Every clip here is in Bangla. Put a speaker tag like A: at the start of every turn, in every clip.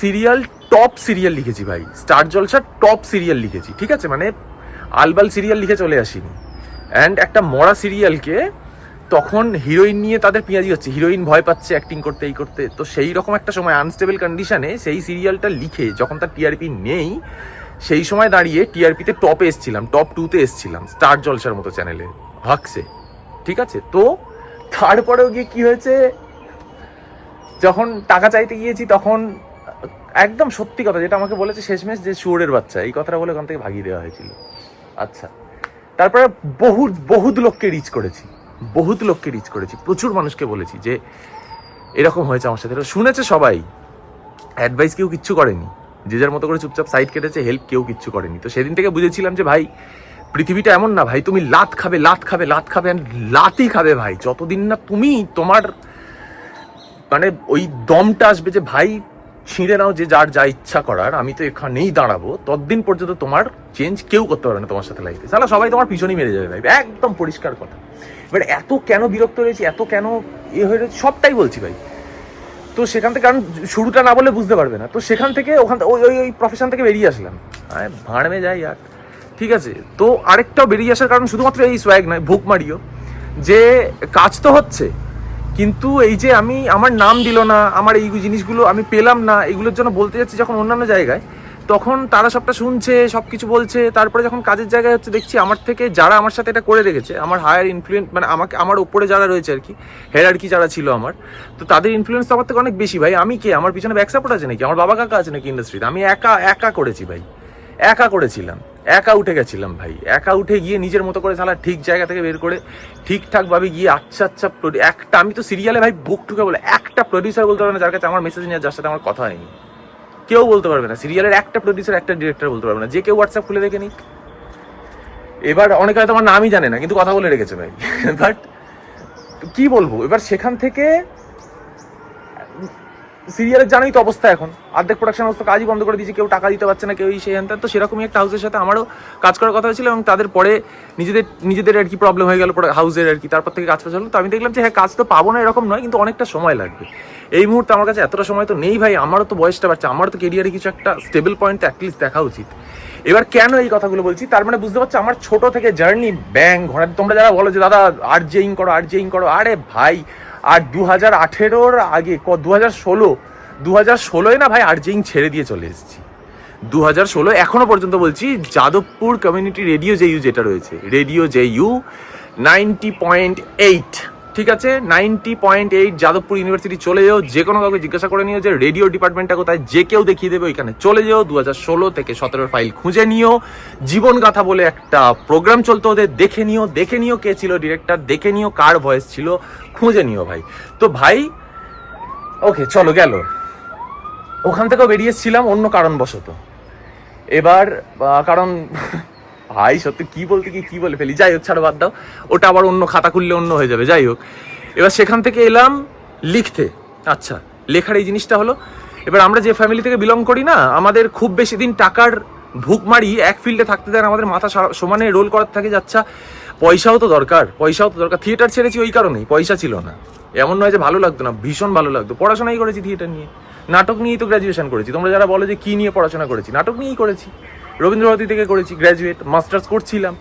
A: সিরিয়াল টপ সিরিয়াল লিখেছি ভাই। স্টার জলসার টপ সিরিয়াল লিখেছি, ঠিক আছে? মানে আলবাল সিরিয়াল লিখে চলে আসিনি। অ্যান্ড একটা মরা সিরিয়ালকে তখন হিরোইন নিয়ে তাদের পেঁয়াজি হচ্ছে। হিরোইন ভয় পাচ্ছে অ্যাক্টিং করতে, এই করতে। তো সেই রকম একটা সময় আনস্টেবল কন্ডিশনে সেই সিরিয়ালটা লিখে যখন তার টিআরপি নেই, সেই সময় দাঁড়িয়ে টিআরপিতে টপে এসছিলাম টপ টুতে এসছিলাম, স্টার জলসার মতো চ্যানেলে হাকসে ঠিক আছে? তো তারপরেও গিয়ে কি হয়েছে? যখন টাকা চাইতে গিয়েছি, তখন একদম সত্যি কথা, যেটা আমাকে বলেছে শেষমেশ যে শুয়োরের বাচ্চা, এই কথাটা বলে ওখান থেকে ভাগিয়ে দেওয়া হয়েছিল। আচ্ছা তারপরে বহু বহুত লোককে রিচ করেছি, বহুত লোককে রিচ করেছি, প্রচুর মানুষকে বলেছি যে এরকম হয়েছে আমার সাথে। শুনেছে সবাই অ্যাডভাইস কেউ কিচ্ছু করেনি, যে যার মতো করে চুপচাপ সাইড কেটেছে হেল্প কেউ কিচ্ছু করেনি। তো সেদিন থেকে বুঝেছিলাম যে ভাই, পৃথিবীটা এমন না ভাই, তুমি লাত খাবে লাত খাবে লাত খাবে লাতই খাবে ভাই। যতদিন না তুমি তোমার মানে ওই দমটা আসবে যে ভাই ছিঁড়ে নাও যে যার যা ইচ্ছা করার, আমি তো এখানেই দাঁড়াবো। ততদিন পর্যন্ত তোমার চেঞ্জ কেউ করতে পারবে না তোমার সাথে লাইফে সালা, সবাই তোমার পিছনেই মেরে যাবে ভাই। একদম পরিষ্কার কথা। এবার এত কেন বিরক্ত রয়েছি এত কেন এ হয়ে রয়েছে, সবটাই বলছি ভাই। তো সেখান থেকে, কারণ শুরুটা না বলে বুঝতে পারবে না। তো সেখান থেকে ওখান, ওই ওই ওই প্রফেশন থেকে বেরিয়ে আসলাম। ভাঁড়মে যাই আর। ঠিক আছে? তো আরেকটাও বেরিয়ে আসার কারণ শুধুমাত্র এই সোয়াগ নয় ভুক মারিও। যে কাজ তো হচ্ছে কিন্তু এই যে আমি, আমার নাম দিল না, আমার এই জিনিসগুলো আমি পেলাম না, এগুলোর জন্য বলতে যাচ্ছি যখন অন্যান্য জায়গায়, তখন তারা সবটা শুনছে সব কিছু বলছে, তারপরে যখন কাজের জায়গায় হচ্ছে দেখছি আমার থেকে যারা আমার সাথে এটা করে রেখেছে, আমার হায়ার ইনফ্লুয়েন্স মানে আমাকে, আমার উপরে যারা রয়েছে আর কি হেরার কি যারা ছিল আমার, তো তাদের ইনফ্লুয়েন্স তো আমার থেকে অনেক বেশি। ভাই, আমি কে? আমার পিছনে ব্যাক সাপোর্ট আছে নাকি? আমার বাবা কাকা আছে নাকি ইন্ডাস্ট্রিতে আমি একা একা করেছি ভাই। একা করেছিলাম। একা উঠে গেছিলাম ভাই। একা উঠে গিয়ে নিজের মতো করে সালা ঠিক জায়গা থেকে বের করে ঠিকঠাক ভাবে গিয়ে আচ্ছা আচ্ছা একটা আমি তো সিরিয়ালে ভাই বুক টুকে বলে একটা প্রডিউসার বলতে পারবে না যার কাছে আমার মেসেজ নিয়ে যার সাথে আমার কথা হয়নি। কেউ বলতে পারবে না। সিরিয়ালের একটা প্রডিউসার একটা ডিরেক্টর বলতে পারবে না। যে কেউ হোয়াটসঅ্যাপ খুলে দেখে নিক। এবার অনেকে হয়তো আমার নামই জানে না, কিন্তু কথা বলে রেখেছে ভাই। বাট কি বলব? এবার সেখান থেকে সিরিয়ালের জানোই তো অবস্থা এখন। অর্ধেক প্রোডাকশন হাউস তো কাজই বন্ধ করে দিয়েছে, কেউ টাকা দিতে পারছে না, কেউ সেই হ্যান তো সেরকমই একটা হাউসের সাথে আমারও কাজ করার কথা হয়েছিল এবং তাদের পরে নিজেদের নিজেদের আর কি প্রবলেম হয়ে গেল হাউসের আর কি, তারপর থেকে কাজ চলল তো আমি দেখলাম যে হ্যাঁ কাজ তো পাবো না এরকম নয়, কিন্তু অনেকটা সময় লাগবে। এই মুহূর্তে আমার কাছে এতটা সময় তো নেই ভাই, আমারও তো বয়সটা বাড়ছে, আমারও তো কেরিয়ারে কিছু একটা স্টেবল পয়েন্ট অ্যাটলিস্ট দেখা উচিত। এবার কেন এই কথাগুলো বলছি? তার মানে বুঝতে পারছ, আমার ছোট থেকে জার্নি ব্যাং ঘোড়া তোমরা যারা বলো যে, দাদা আর জেইং করো আর জেইং করো, আরে ভাই আর দু হাজার আঠেরোর আগে দু হাজার ষোলো দু হাজার ষোলোয় না ভাই আর্জিং ছেড়ে দিয়ে চলে এসেছি। দু হাজার ষোলো এখনও পর্যন্ত বলছি, যাদবপুর কমিউনিটি রেডিও জেইউ যেটা রয়েছে radio JU ninety point eight ঠিক আছে ninety point eight Jadavpur university চলে যেও, যে কোনো কাউকে জিজ্ঞাসা করে নিও যে রেডিও ডিপার্টমেন্টটা কোথায়, যে কেউ দেখিয়ে দেবে ওইখানে চলে যেও দু হাজার ষোলো থেকে সতেরোর ফাইল খুঁজে নিও। জীবন গাথা বলে একটা প্রোগ্রাম চলতো ওদের, দেখে নিও দেখে নিও কে ছিল ডিরেক্টর দেখে নিও কার ভয়েস ছিল, খুঁজে নিও ভাই। তো ভাই ওকে চলো গেল। ওখান থেকেও বেরিয়ে এসেছিলাম, অন্য কারণবশত। এবার কারণ ভাই, সত্যি কি বলতে কি বলে ফেলি? যাই হোক, ছাড়ো, বাদ দাও। ওটা আবার অন্য খাতা খুললে অন্য হয়ে যাবে, যাই হোক। এবার সেখান থেকে এলাম লিখতে। আচ্ছা লেখার এই জিনিসটা হলো, এবার আমরা যে ফ্যামিলি থেকে বিলং করি না, আমাদের খুব বেশি দিন টাকার ভুক মারি, এক ফিল্ডে থাকতে দেন আমাদের মাথা সমানে রোল করার থাকে, যাচ্ছা, পয়সাও তো দরকার, পয়সাও তো দরকার। থিয়েটার ছেড়েছি ওই কারণেই, পয়সা ছিল না। এমন নয় যে ভালো লাগতো না, ভীষণ ভালো লাগতো। পড়াশোনাই করেছি থিয়েটার নিয়ে। নাটক নিয়েই তো গ্র্যাজুয়েশন করেছি। তোমরা যারা বলো যে কী নিয়ে পড়াশোনা করেছি, নাটক নিয়েই করেছি। রবীন্দ্রভারতী থেকে করেছি গ্র্যাজুয়েট মাস্টার্স করছিলাম।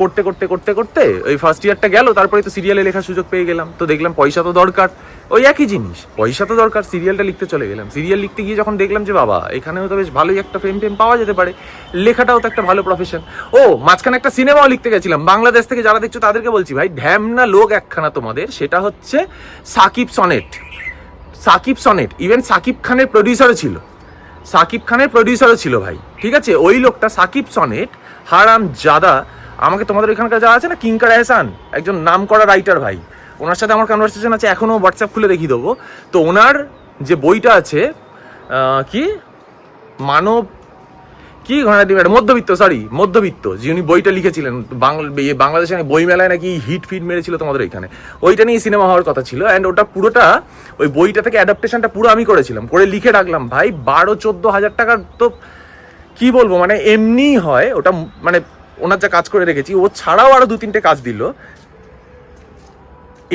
A: করতে করতে করতে করতে ওই ফার্স্ট ইয়ারটা গেল, তারপরে তো সিরিয়ালে লেখার সুযোগ পেয়ে গেলাম। তো দেখলাম পয়সা তো দরকার। ওই একই জিনিস, পয়সা তো দরকার সিরিয়ালটা লিখতে চলে গেলাম। সিরিয়াল লিখতে গিয়ে যখন দেখলাম যে, বাবা, এখানেও তো বেশ ভালোই একটা ফেম টেম পাওয়া যেতে পারে। লেখাটাও তো একটা ভালো প্রফেশন ও, মাঝখানে একটা সিনেমাও লিখতে গেছিলাম। বাংলাদেশ থেকে যারা দেখছ, তাদেরকে বলছি, ভাই ঢ্যামনা লোক একখানা তোমাদের। সেটা হচ্ছে সাকিব সনেট। সাকিব সনেট ইভেন সাকিব খানের প্রডিউসারও ছিল। সাকিব খানের প্রডিউসারও ছিল ভাই, ঠিক আছে? ওই লোকটা, সাকিব সনেট, হারাম জাদা, আমাকে তোমাদের ওইখানকার যা আছে না, কিঙ্কার এহসান, একজন নাম করা রাইটার ভাই, ওনার সাথে আমার কনভারসেশন আছে এখনও হোয়াটসঅ্যাপ খুলে দেখিয়ে দেবো। তো ওনার যে বইটা আছে কি? মানব কি ঘটনা দিবে? এটা? মধ্যবিত্ত সরি মধ্যবিত্ত যে উনি বইটা লিখেছিলেন ইয়ে বাংলাদেশে বই মেলায় নাকি হিট ফিট মেরেছিল তোমাদের এখানে। ওইটা নিয়ে সিনেমা হওয়ার কথা ছিল অ্যান্ড ওটা পুরোটা, ওই বইটা থেকে অ্যাডাপ্টেশনটা পুরো আমি করেছিলাম। করে লিখে রাখলাম, ভাই, বারো, চোদ্দ হাজার টাকার তো কি বলব মানে এমনিই হয়, ওটা মানে ওনার যা কাজ করে রেখেছি, ও ছাড়াও আরও দু তিনটে কাজ দিল।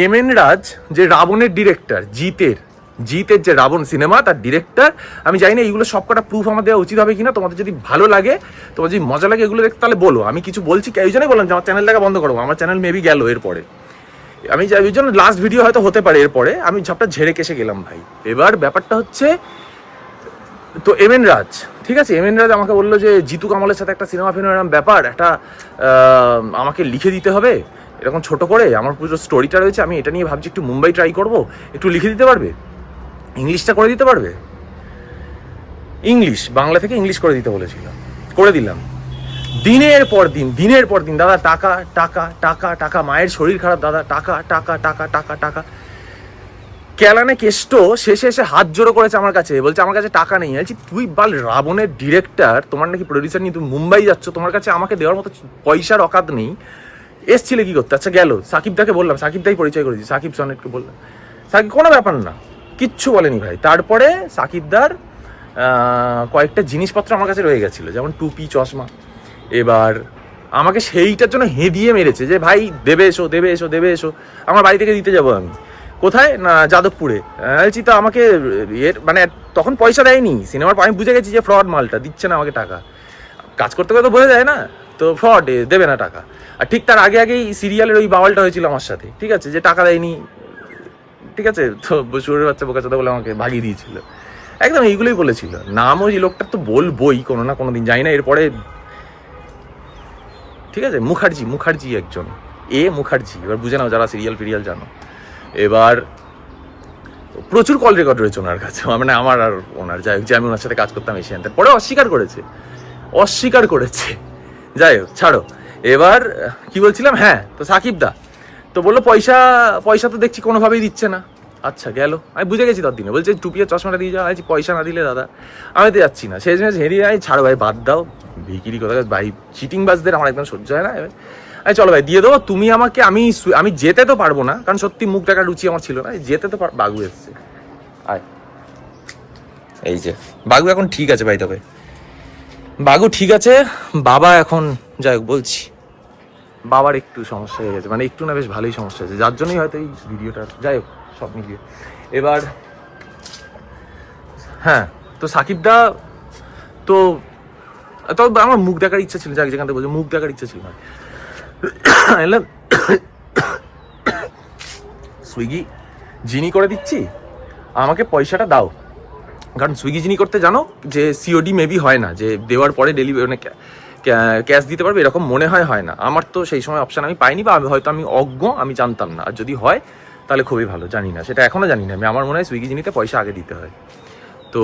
A: এম এন রাজ, যে রাবণের ডিরেক্টর জিতের জিতের যে রাবণ সিনেমা, তার ডিরেক্টর আমি জানি না এইগুলো সবকটা প্রুফ আমার দেওয়া উচিত হবে কিনা, তোমাদের যদি ভালো লাগে তোমার যদি মজা লাগে এগুলো দেখতে, তাহলে বলো। আমি কিছু বলছি এই জন্যই বললাম যে আমার চ্যানেল চ্যানেলটাকে বন্ধ করব আমার চ্যানেল মেবি গেল এরপরে। আমি ওই জন্য লাস্ট ভিডিও হয়তো হতে পারে এরপরে। আমি ঝাপটা ঝেড়ে কেসে গেলাম ভাই। এবার ব্যাপারটা হচ্ছে, তো এম এন রাজ, ঠিক আছে? এম এন রাজ আমাকে বলল যে, জিতু কামালের সাথে একটা সিনেমা ফিল্ম এরকম ব্যাপার, একটা আমাকে লিখে দিতে হবে। এরকম ছোট করে, আমার পুরো স্টোরিটা রয়েছে, আমি এটা নিয়ে ভাবছি একটু মুম্বাই ট্রাই করব। একটু লিখে দিতে পারবে? ইংলিশটা করে দিতে পারবে? ইংলিশ, বাংলা থেকে ইংলিশ করে দিতে বলেছিল। করে দিলাম। দিনের পর দিন, দিনের পর দিন, দাদা, টাকা টাকা টাকা টাকা, মায়ের শরীর খারাপ, দাদা, টাকা টাকা টাকা টাকা টাকা। ক্যালানে কেষ্ট শেষে এসে হাত জোড়ো করেছে আমার কাছে। বলছে, আমার কাছে টাকা নেই। বলছি, তুই বাল রাবণের ডিরেক্টর তোমার নাকি প্রডিউসার নিয়ে তুমি মুম্বাই যাচ্ছ, তোমার কাছে আমাকে দেওয়ার মতো পয়সার অকাত নেই। এসছিলে কি করতে? আচ্ছা গেল। সাকিবদাকে বললাম সাকিবদাই পরিচয় করেছি সাকিব সনেটকে বললাম। সাকিব, কোনো ব্যাপার না। কিচ্ছু বলেনি ভাই। তারপরে সাকিবদার কয়েকটা জিনিসপত্র আমার কাছে রয়ে গেছিল, যেমন টুপি, চশমা। এবার আমাকে সেইটার জন্য হেঁদিয়ে মেরেছে যে, ভাই, দেবে এসো দেবে এসো দেবে এসো। আমার বাড়ি থেকে দিতে যাব আমি। কোথায়? না, যাদবপুরে। বলছি তো আমাকে এর মানে তখন পয়সা দেয়নি। সিনেমার আমি বুঝে গেছি যে, ফ্রড মালটা, দিচ্ছে না আমাকে টাকা। কাজ করতে করতে বোঝা যায় না, তো ফ্রড দেবে না টাকা। আর ঠিক তার আগে আগেই সিরিয়ালের ওই বাওয়ালটা হয়েছিল আমার সাথে, ঠিক আছে? যে টাকা দেয়নি ঠিক আছে? তো সুরের বাচ্চা বোকা চোদা বলে আমাকে ভাগিয়ে দিয়েছিল। একদম এইগুলোই বলেছিল। নাম ওই লোকটার তো বলবই, কোনো না কোনো দিন যাই না। এরপরে ঠিক আছে, মুখার্জি মুখার্জি একজন। এ মুখার্জি, এবার বুঝে নাও যারা সিরিয়াল ফিরিয়াল জানো। এবার প্রচুর কল রেকর্ড রয়েছে ওনার কাছে। মানে আমার আর ওনার। যাই হোক, যে আমি ওনার সাথে কাজ করতাম এশিয়ানতে পরে অস্বীকার করেছে। অস্বীকার করেছে। যাই হোক, ছাড়ো। এবার, কি বলছিলাম? হ্যাঁ তো সাকিব দা। তো বলল, পয়সা পয়সা তো দেখছি কোনোভাবেই দিচ্ছে না। আচ্ছা গেল। আমি বুঝে গেছি তার দিনে বলছে টুপিয়া চশমাটা দিয়ে যাওয়া পয়সা না দিলে দাদা, আমি তো যাচ্ছি না। শেষ মেশ হেরিয়ে আমি ছাড়ো ভাই, বাদ দাও। ভিকিরি কথা ভাই চিটিং বাসদের আমার একদম সহ্য হয় না। আমি চলো ভাই, দিয়ে দেবো। তুমি আমাকে, আমি আমি যেতে তো পারব না, কারণ সত্যি মুখ টাকা রুচি আমার ছিল না। যেতে তো বাগু এসছে। আয়। এই যে, বাগু এখন ঠিক আছে ভাই তবে। বাগু ঠিক আছে, বাবা এখন, যাই হোক, বলছি। বাবার একটু সমস্যা হয়ে গেছে মানে একটু না বেশ ভালোই সমস্যা হয়েছে, যার জন্যই হয়তো এই ভিডিওটা, যাই হোক, সব মিলিয়ে। এবার হ্যাঁ তো সাকিব দা, তো তবে আমার মুখ দেখার ইচ্ছা ছিল, যাক, যেখান থেকে বলছে, মুখ দেখার ইচ্ছা ছিল না। সুইগি, জিনি করে দিচ্ছি, আমাকে পয়সাটা দাও। কারণ সুইগি জিনি করতে জানো যে সিওডি মেবি হয় না, যে দেওয়ার পরে ডেলিভারি মানে ক্যাশ দিতে পারবে, এরকম মনে হয় হয় না। আমার তো সেই সময় অপশান আমি পাইনি বা হয়তো আমি অজ্ঞ, আমি জানতাম না। আর যদি হয়, তাহলে খুবই ভালো, জানি না। সেটা এখনও জানি না। আমি আমার মনে হয় সুইগি জিনিতে পয়সা আগে দিতে হয়। তো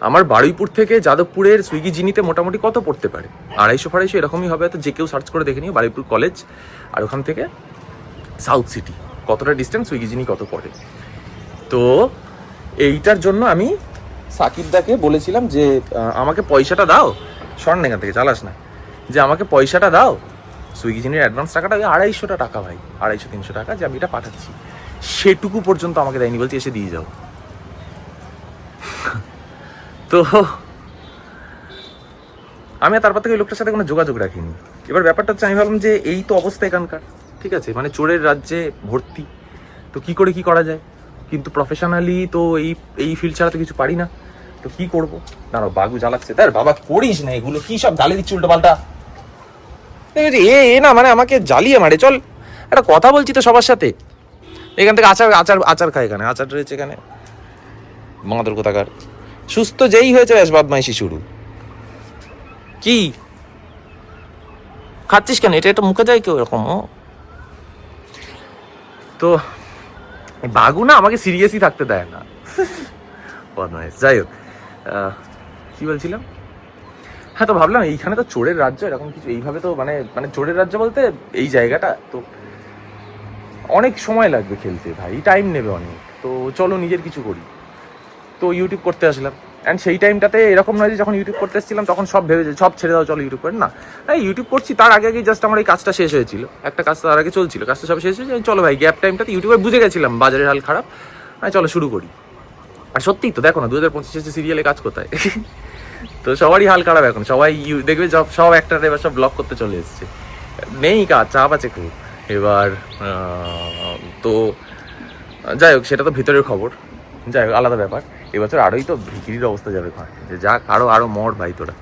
A: আমার বারুইপুর থেকে যাদবপুরের সুইগি জিনিতে মোটামুটি কত পড়তে পারে? আড়াইশো, ফাড়াইশো এরকমই হবে। তো যে কেউ সার্চ করে দেখে নিও, বারুইপুর কলেজ আর ওখান থেকে সাউথ সিটি কতটা ডিস্টেন্স সুইগি জিনি কত পড়ে? তো, এইটার জন্য আমি সাকিব দাকে বলেছিলাম যে আমাকে পয়সাটা দাও। না এখান থেকে, চালাস না। যে আমাকে পয়সাটা দাও, সুইগি জিনির অ্যাডভান্স টাকাটা আড়াইশোটা টাকা ভাই, আড়াইশো, তিনশো টাকা যে আমি এটা পাঠাচ্ছি। সেটুকু পর্যন্ত আমাকে দেয়নি, বলছি এসে দিয়ে যাও। তো, আমি তারপর থেকে ওই লোকটার সাথে কোনো যোগাযোগ রাখিনি। এবার ব্যাপারটা হচ্ছে, আমি ভাবলাম যে এই তো অবস্থা এখানকার। ঠিক আছে মানে চোরের রাজ্যে ভর্তি। তো কি করে কি করা যায়? কিন্তু প্রফেশনালি তো এই এই ফিল্ড ছাড়া তো কিছু পারি না। তো কি করব? দাঁড়াও বাগু জ্বালাচ্ছে। তার বাবা, করিস না এগুলো। কি সব গালি দিচ্ছে উল্টো পাল্টা? এ এ না মানে আমাকে জ্বালিয়ে মারে, চল। একটা কথা বলছি তো সবার সাথে। এখান থেকে আচার আচার আচার খায় এখানে, আচার রয়েছে এখানে। বাঁদর কোথাকার। সুস্থ যেই হয়েছে, ব্যাস, বদমাইশি শুরু। কি? খাচ্ছিস কেন? এটা এটা মুখে যায় কেউ এরকম? তো বাগু না আমাকে সিরিয়াসই থাকতে দেয় না। বদমাইশ, যাই হোক। কি বলছিলাম? হ্যাঁ তো ভাবলাম এইখানে তো চোরের রাজ্য, এরকম কিছু, এইভাবে তো মানে মানে চোরের রাজ্য বলতে এই জায়গাটা, তো অনেক সময় লাগবে খেলতে ভাই টাইম নেবে অনেক। তো চলো নিজের কিছু করি। তো ইউটিউব করতে আসলাম। অ্যান্ড সেই টাইমটাতে এরকম নয় যে যখন ইউটিউব করতে এসেছিলাম, তখন সব ভেবে সব ছেড়ে দাও, চলো ইউটিউব করে। না হ্যাঁ ইউটিউব করছি, তার আগে আগে জাস্ট আমার এই কাজটা শেষ হয়েছিল। একটা কাজ তার আগে চলছিল, কাজটা সব শেষ হয়েছে। চলো ভাই গ্যাপ টাইমটাতে ইউটিউবে বুঝে গেছিলাম, বাজারের হাল খারাপ। হ্যাঁ চলো শুরু করি। আর সত্যি তো, দেখো না দু হাজার পঁচিশে সিরিয়ালে কাজ কোথায়? তো সবারই হাল খারাপ এখন, সবাই দেখবে সব সব এবার সব ব্লক করতে চলে এসছে। নেই কাজ, চাপ আছে খুব। এবার তো, যাই হোক, সেটা তো ভিতরের খবর। যাই হোক, আলাদা ব্যাপার। এবছর আরোই তো ভিকিরির অবস্থা যাবে যে যাক, আরও আরও মর ভাই তোরা।